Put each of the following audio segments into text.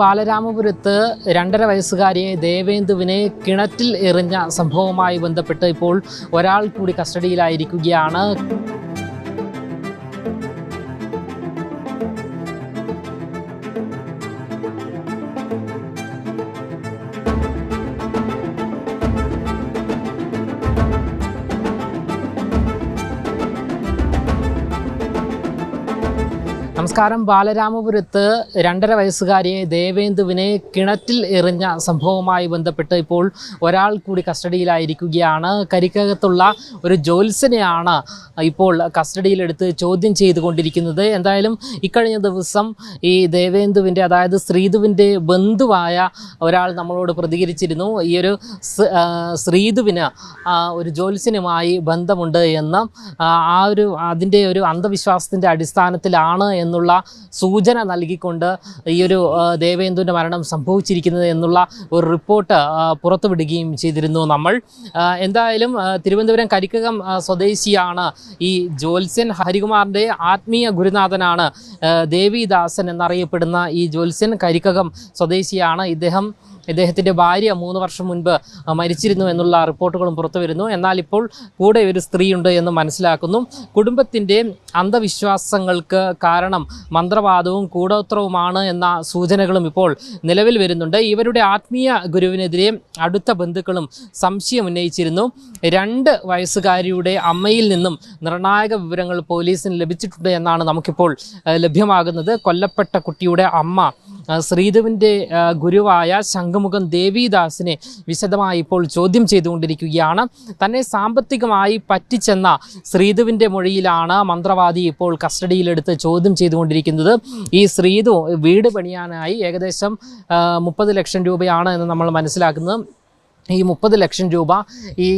ബാലരാമപുരത്ത് രണ്ടര വയസ്സുകാരിയെ ദേവേന്ദുവിനെ കിണറ്റിൽ എറിഞ്ഞ സംഭവവുമായി ബന്ധപ്പെട്ട് ഇപ്പോൾ ഒരാൾ കൂടി കസ്റ്റഡിയിലായിരിക്കുകയാണ്. നമസ്കാരം. ബാലരാമപുരത്ത് രണ്ടര വയസ്സുകാരിയെ ദേവേന്ദുവിനെ കിണറ്റിൽ എറിഞ്ഞ സംഭവവുമായി ബന്ധപ്പെട്ട് ഇപ്പോൾ ഒരാൾ കൂടി കസ്റ്റഡിയിലായിരിക്കുകയാണ്. കരിക്കകത്തുള്ള ഒരു ജോത്സനെയാണ് ഇപ്പോൾ കസ്റ്റഡിയിലെടുത്ത് ചോദ്യം ചെയ്തുകൊണ്ടിരിക്കുന്നത്. എന്തായാലും ഇക്കഴിഞ്ഞ ദിവസം ഈ ദേവേന്ദുവിന്റെ അതായത് ശ്രീധുവിന്റെ ബന്ധുവായ ഒരാൾ നമ്മളോട് പ്രതികരിച്ചിരുന്നു. ഈ ഒരു ശ്രീധുവിന് ഒരു ജോത്സനുമായി ബന്ധമുണ്ട് എന്ന് ആ ഒരു അതിന്റെ ഒരു അന്ധവിശ്വാസത്തിന്റെ അടിസ്ഥാനത്തിലാണ് എന്നുള്ള സൂചന നൽകിക്കൊണ്ട് ഈ ഒരു ദേവേന്ദുവിന്റെ മരണം സംഭവിച്ചിരിക്കുന്നത് എന്നുള്ള ഒരു റിപ്പോർട്ട് പുറത്തുവിടുകയും ചെയ്തിരുന്നു നമ്മൾ. എന്തായാലും തിരുവനന്തപുരം കരിക്കകം സ്വദേശിയാണ് ഈ ജ്യോത്സ്യൻ ഹരികുമാറിന്റെ ആത്മീയ ഗുരുനാഥനാണ് ദേവിദാസൻ എന്നറിയപ്പെടുന്ന ഈ ജ്യോത്സ്യൻ കരിക്കകം സ്വദേശിയാണ്. ഇദ്ദേഹം ഇദ്ദേഹത്തിന്റെ ഭാര്യ മൂന്ന് വർഷം മുൻപ് മരിച്ചിരുന്നു എന്നുള്ള റിപ്പോർട്ടുകളും പുറത്തു വരുന്നു എന്നാൽ ഇപ്പോൾ കൂടെ ഒരു സ്ത്രീയുണ്ട് എന്ന് മനസ്സിലാക്കുന്നു. കുടുംബത്തിന്റെ അന്ധവിശ്വാസങ്ങൾക്ക് കാരണം മന്ത്രവാദവും കൂടോത്രവുമാണ് എന്ന സൂചനകളും ഇപ്പോൾ നിലവിൽ വരുന്നുണ്ട്. ഇവരുടെ ആത്മീയ ഗുരുവിനെതിരെ അടുത്ത ബന്ധുക്കളും സംശയം ഉന്നയിച്ചിരുന്നു. രണ്ട് വയസ്സുകാരിയുടെ അമ്മയിൽ നിന്നും നിർണായക വിവരങ്ങൾ പോലീസിന് ലഭിച്ചിട്ടുണ്ട് എന്നാണ് നമുക്കിപ്പോൾ ലഭ്യമാകുന്നത്. കൊല്ലപ്പെട്ട കുട്ടിയുടെ അമ്മ ശ്രീധുവിന്റെ ഗുരുവായ ശംഖുമുഖം ദേവിദാസിനെ വിശദമായി ഇപ്പോൾ ചോദ്യം ചെയ്തുകൊണ്ടിരിക്കുകയാണ്. തന്നെ സാമ്പത്തികമായി പറ്റിച്ചെന്ന ശ്രീധുവിന്റെ മൊഴിയിലാണ് മന്ത്രവാദി ഇപ്പോൾ കസ്റ്റഡിയിലെടുത്ത് ചോദ്യം ചെയ്തുകൊണ്ടിരിക്കുന്നത്. ഈ ശ്രീധു വീട് പണിയാനായി ഏകദേശം മുപ്പത് ലക്ഷം രൂപയാണ് എന്ന് നമ്മൾ മനസ്സിലാക്കുന്നത്. ഈ മുപ്പത് ലക്ഷം രൂപ ഈ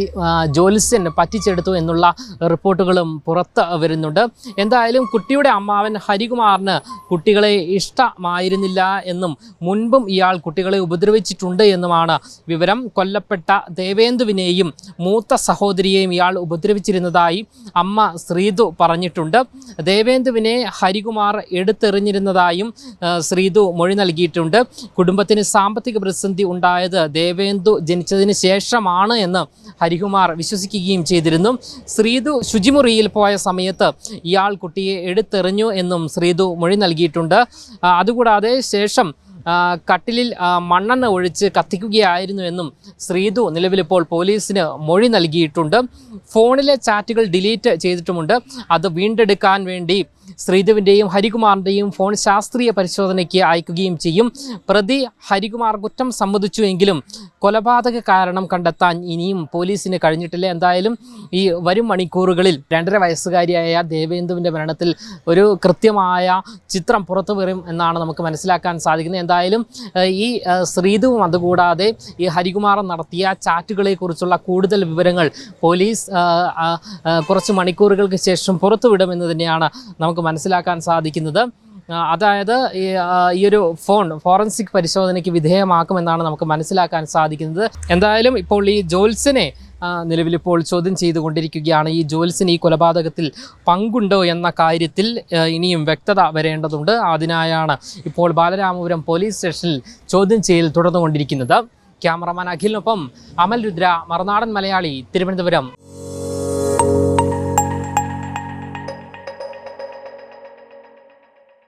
ജോലിസ്യൻ പറ്റിച്ചെടുത്തു എന്നുള്ള റിപ്പോർട്ടുകളും പുറത്ത് വരുന്നുണ്ട്. എന്തായാലും കുട്ടിയുടെ അമ്മാവൻ ഹരികുമാറിന് കുട്ടികളെ ഇഷ്ടമായിരുന്നില്ല എന്നും മുൻപും ഇയാൾ കുട്ടികളെ ഉപദ്രവിച്ചിട്ടുണ്ട് എന്നുമാണ് വിവരം. കൊല്ലപ്പെട്ട ദേവേന്ദുവിനെയും മൂത്ത സഹോദരിയെയും ഇയാൾ ഉപദ്രവിച്ചിരുന്നതായി അമ്മ ശ്രീതു പറഞ്ഞിട്ടുണ്ട്. ദേവേന്ദുവിനെ ഹരികുമാർ എടുത്തെറിഞ്ഞിരുന്നതായും ശ്രീതു മൊഴി നൽകിയിട്ടുണ്ട്. കുടുംബത്തിന് സാമ്പത്തിക പ്രതിസന്ധി ഉണ്ടായത് ദേവേന്ദു ജനിച്ചതിന് ശേഷമാണ് എന്ന് ഹരികുമാർ വിശ്വസിക്കുകയും ചെയ്തിരുന്നു. ശ്രീതു ശുചിമുറിയിൽ പോയ സമയത്ത് ഇയാൾ കുട്ടിയെ എടുത്തെറിഞ്ഞു എന്നും ശ്രീതു മൊഴി നൽകിയിട്ടുണ്ട്. അതുകൂടാതെ ശേഷം കട്ടിലിൽ മണ്ണെണ്ണ ഒഴിച്ച് കത്തിക്കുകയായിരുന്നു എന്നും ശ്രീതു നിലവിലിപ്പോൾ പോലീസിന് മൊഴി നൽകിയിട്ടുണ്ട്. ഫോണിലെ ചാറ്റുകൾ ഡിലീറ്റ് ചെയ്തിട്ടുമുണ്ട്. അത് വീണ്ടെടുക്കാൻ വേണ്ടി ശ്രീധുവിന്റെയും ഹരികുമാറിന്റെയും ഫോൺ ശാസ്ത്രീയ പരിശോധനയ്ക്ക് അയക്കുകയും ചെയ്യും. പ്രതി ഹരികുമാർ കുറ്റം സമ്മതിച്ചുവെങ്കിലും കൊലപാതക കാരണം കണ്ടെത്താൻ ഇനിയും പോലീസിന് കഴിഞ്ഞിട്ടില്ല. എന്തായാലും ഈ വരും മണിക്കൂറുകളിൽ രണ്ടര വയസ്സുകാരിയായ ദേവേന്ദുവിന്റെ മരണത്തിൽ ഒരു കൃത്യമായ ചിത്രം പുറത്തു വരും എന്നാണ് നമുക്ക് മനസ്സിലാക്കാൻ സാധിക്കുന്നത്. എന്തായാലും ഈ ശ്രീധുവും അതുകൂടാതെ ഈ ഹരികുമാർ നടത്തിയ ചാറ്റുകളെക്കുറിച്ചുള്ള കൂടുതൽ വിവരങ്ങൾ പോലീസ് കുറച്ച് മണിക്കൂറുകൾക്ക് ശേഷം പുറത്തുവിടുമെന്ന് തന്നെയാണ് നമുക്ക് മനസ്സിലാക്കാൻ സാധിക്കുന്നത്. അതായത് ഈ ഒരു ഫോൺ ഫോറൻസിക് പരിശോധനയ്ക്ക് വിധേയമാക്കുമെന്നാണ് നമുക്ക് മനസ്സിലാക്കാൻ സാധിക്കുന്നത്. എന്തായാലും ഇപ്പോൾ ഈ ജോൽസിനെ നിലവിലിപ്പോൾ ചോദ്യം ചെയ്തുകൊണ്ടിരിക്കുകയാണ്. ഈ ജോൽസിന് ഈ കൊലപാതകത്തിൽ പങ്കുണ്ടോ എന്ന കാര്യത്തിൽ ഇനിയും വ്യക്തത വരേണ്ടതുണ്ട്. അതിനായാണ് ഇപ്പോൾ ബാലരാമപുരം പോലീസ് സ്റ്റേഷനിൽ ചോദ്യം ചെയ്യൽ തുടർന്നുകൊണ്ടിരിക്കുന്നത്. ക്യാമറമാൻ അഖിലിനൊപ്പം അമൽ രുദ്ര മറുനാടൻ മലയാളി തിരുവനന്തപുരം.